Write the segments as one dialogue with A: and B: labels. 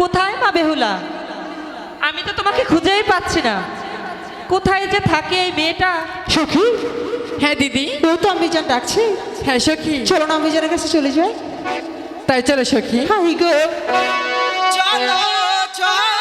A: কোথায় মা বেহুলা? আমি তো তোমাকে খুঁজেই পাচ্ছি না। কোথায় যে থাকে এই মেয়েটা?
B: সখী?
C: হ্যাঁ দিদি।
B: ও তো আমি যান ডাকছি।
C: হ্যাঁ সখী।
B: চলো না আমি জানের কাছে চলে যাই।
C: তাই চলো সখী।
B: হাই গো।
D: চলো চলো।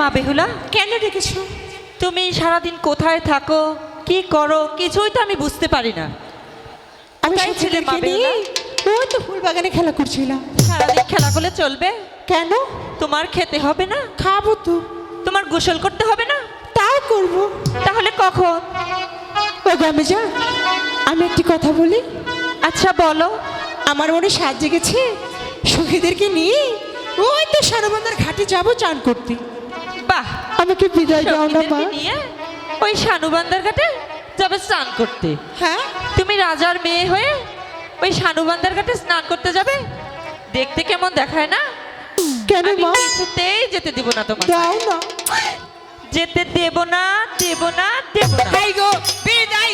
A: মা বেহুলা
B: কেন ডেকেছো?
A: তুমি সারাদিন কোথায় থাকো কি করো কিছুই তো আমি বুঝতে পারি না।
B: আমি
A: ছিলে মা বেহুলা?
B: ওই তো ফুল বাগানে খেলা করছিলাম।
A: সারাদিন খেলা করলে চলবে?
B: কেন?
A: তোমার খেতে হবে না?
B: খাব তো।
A: তোমার গোসল করতে হবে না?
B: তাও করব।
A: তাহলে কখন?
B: ওগো আমি যান আমি একটি কথা বলি।
A: আচ্ছা বলো।
B: আমার মনে সাজ জেগেছে সখীদেরকে নিয়ে। ওই তো সারবন্দার ঘাটে যাব চান করতে।
A: বাহ।
B: আমাকে বিদায় দাও না মা।
A: নিয়ে ওই শানুবান্দার ঘাটে যাবে স্নান করতে।
B: হ্যাঁ?
A: তুমি রাজার মেয়ে হয়ে ওই শানুবান্দার ঘাটে স্নান করতে যাবে? দেখতে কেমন দেখায় না?
B: কেন মা?
A: কিছুতেই যেতে দিব না তোমার
B: দাও না।
A: যেতে দেব না দেব না দেব না।
D: হাই গো বিদায়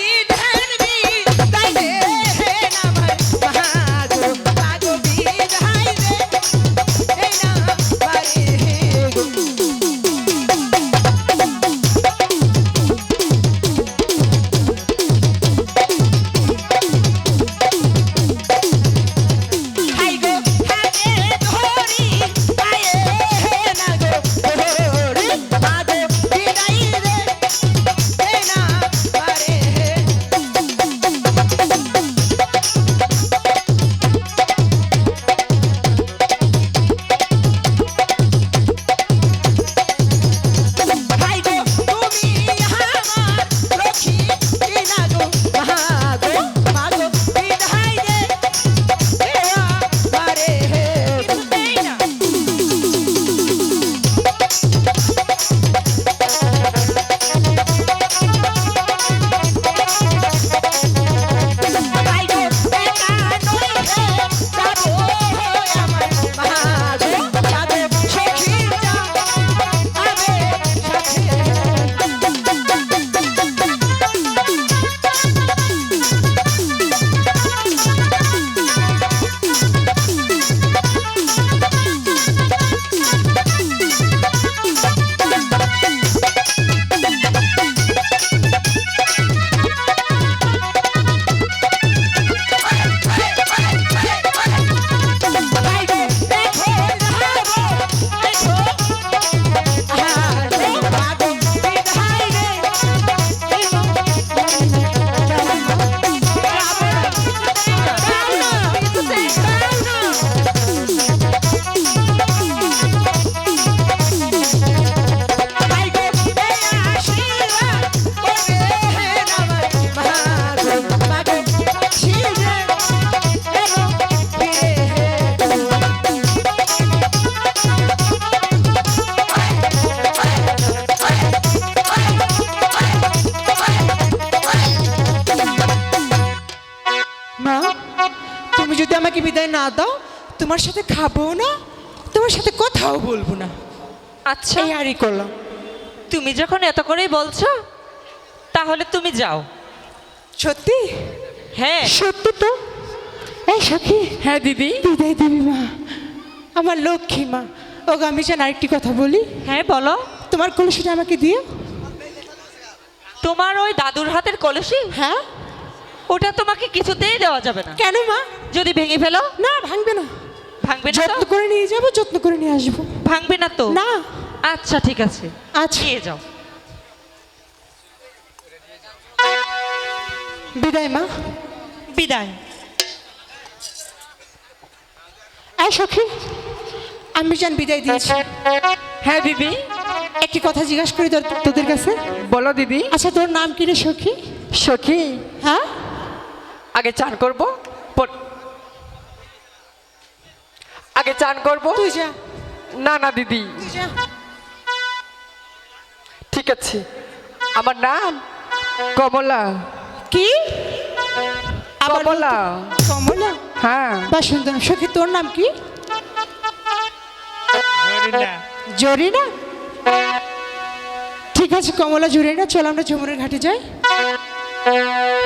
D: তুমি যদি আমাকে বিদায় না দাও তোমার সাথে খাব না তোমার সাথে কথাও বলব না।
A: আচ্ছা।
D: এই আরই করলাম।
A: তুমি যখন এত করেই বলছো তাহলে তুমি যাও।
D: সত্যি?
A: হ্যাঁ।
D: সত্যি তো? এই সখী।
C: হ্যাঁ দিদি।
D: বিদায় দিবি মা। আমার লক্ষ্মী মা। ও আমি যেন আরেকটি কথা বলি।
A: হ্যাঁ বলো।
D: তোমার কলসিটা আমাকে দিও।
A: তোমার ওই দাদুর হাতের কলসি?
D: হ্যাঁ।
A: ওটা তোমাকে কিছুতেই দেওয়া যাবে না।
D: কেন মা?
A: যদি ভেঙে ফেলো?
D: না ভাঙবে না।
A: ভাঙবে না
D: যত্ন করে নিয়ে যাব যত্ন করে নিয়ে আসব।
A: ভাঙবে না তো?
D: না।
A: আচ্ছা ঠিক আছে।
D: আচ্ছা।
A: নিয়ে যাও।
D: বিদায় মা।
A: বিদায়।
D: সখী আমি যেন বিদায় দিয়েছি।
C: হ্যাঁ দিদি।
D: একটি কথা জিজ্ঞাসা করি তোর- তোদের কাছে।
C: বলো দিদি।
D: আচ্ছা তোর নাম কি রে সখী?
C: সখী।
D: হ্যাঁ?
C: আগে চান করব আগে চান করব। না না দিদি ঠিক আছে। আমার নাম কমলা।
D: কি?
C: কমলা।
D: কমলা?
C: হ্যাঁ।
D: বা সুন্দর সখী তোর নাম কি? জরিনা। ঠিক আছে কমলা জরিনা চল আমরা যমুনের ঘাটে যাই।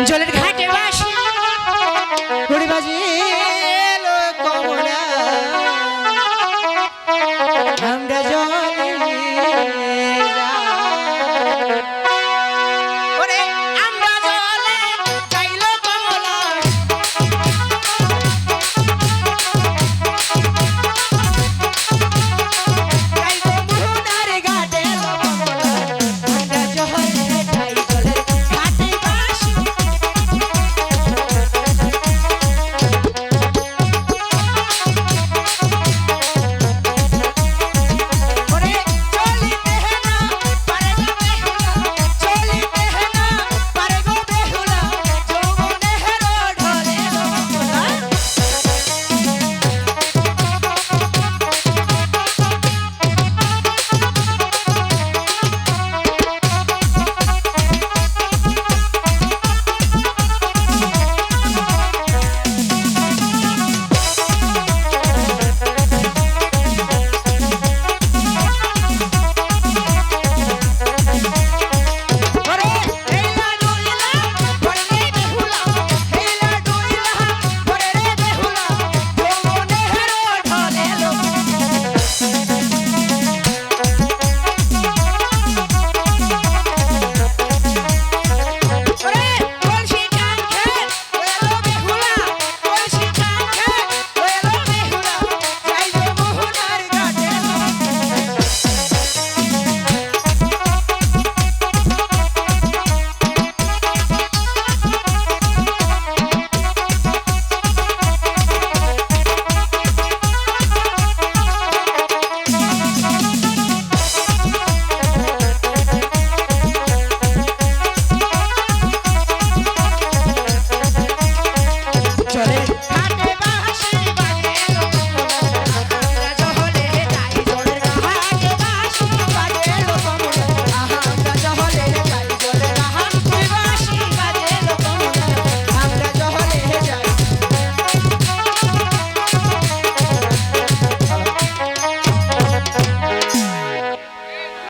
D: জলের ঘাটে বাসি ঘুড়ি বাজিয়ে